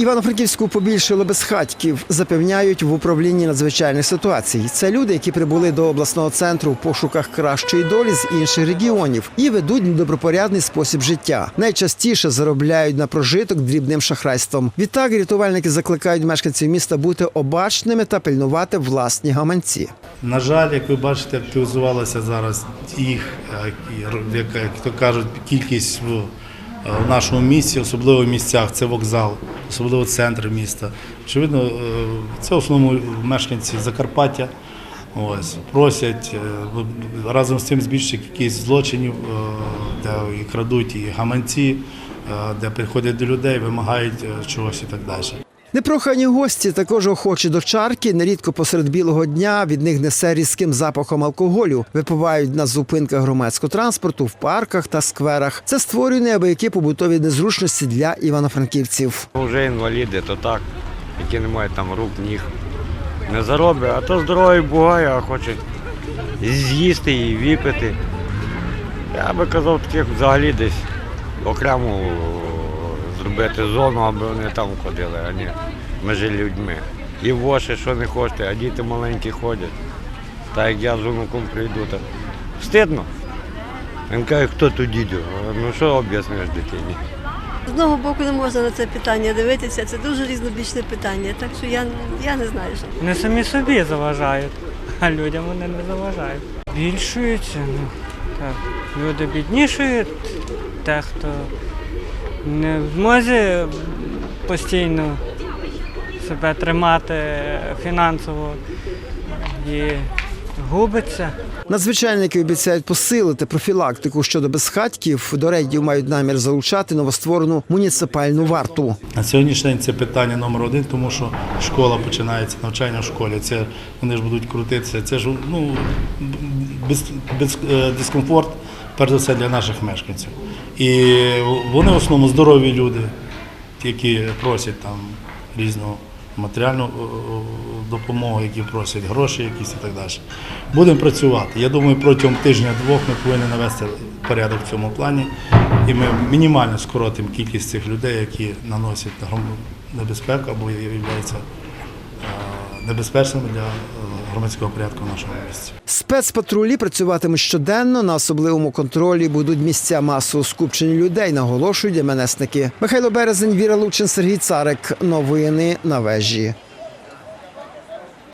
Івано-Франківську побільшало безхатьків, запевняють в управлінні надзвичайних ситуацій. Це люди, які прибули до обласного центру в пошуках кращої долі з інших регіонів і ведуть недобропорядний спосіб життя. Найчастіше заробляють на прожиток дрібним шахрайством. Відтак рятувальники закликають мешканців міста бути обачними та пильнувати власні гаманці. На жаль, як ви бачите, активізувалася зараз їх, е, як то кажуть, кількість в, е, нашому місті, особливо в місцях, це вокзал, особливо центр міста. Очевидно, е, це в основному мешканці Закарпаття. Ось, просять е, разом з цим збільшити кількість злочинів, де і крадуть і гаманці, де приходять до людей, вимагають чогось і так далі. Непрохані гості також охочі до чарки. Нерідко посеред білого дня від них несе різким запахом алкоголю. Випивають на зупинках громадського транспорту, в парках та скверах. Це створює неабиякі побутові незручності для івано-франківців. Вже інваліди, то так, які не мають там рук, ніг. Не зароблять, а то здоровий бугай, а хоче з'їсти і випити. Я би казав, таких взагалі десь окремо зробити зону, аби вони там ходили, а не між людьми. І воші, що не хочете, а діти маленькі ходять. Так як я з онуком прийду, так стидно. Він каже, хто тут дідю? Ну що об'яснюєш дитині? З одного боку не можна на це питання дивитися, це дуже різнобічне питання, так що я, я не знаю, що. Вони самі собі заважають, а людям вони не заважають. Більшуються, ну так. Люди біднішують, те, хто не в змозі постійно себе тримати фінансово і губиться. Надзвичайники обіцяють посилити профілактику щодо безхатьків. До рейдів мають намір залучати новостворену муніципальну варту. На сьогоднішній день це питання номер один, тому що школа починається, навчання в школі. Це вони ж будуть крутитися. Це ж ну без, без, е, дискомфорт, перш за все, для наших мешканців. І вони в основному здорові люди, які просять там різного матеріальну е, допомогу, які просять гроші якісь і так далі. Будемо працювати. Я думаю, протягом тижня-двох ми повинні навести порядок в цьому плані, і ми мінімально скоротимо кількість цих людей, які наносять небезпеку або е, небезпечними для е, громадського порядку в нашому місті. Спецпатрулі працюватимуть щоденно. На особливому контролі будуть місця масового скупчення людей, наголошують МНСники. Михайло Березень, Віра Лучин, Сергій Царик. Новини на вежі.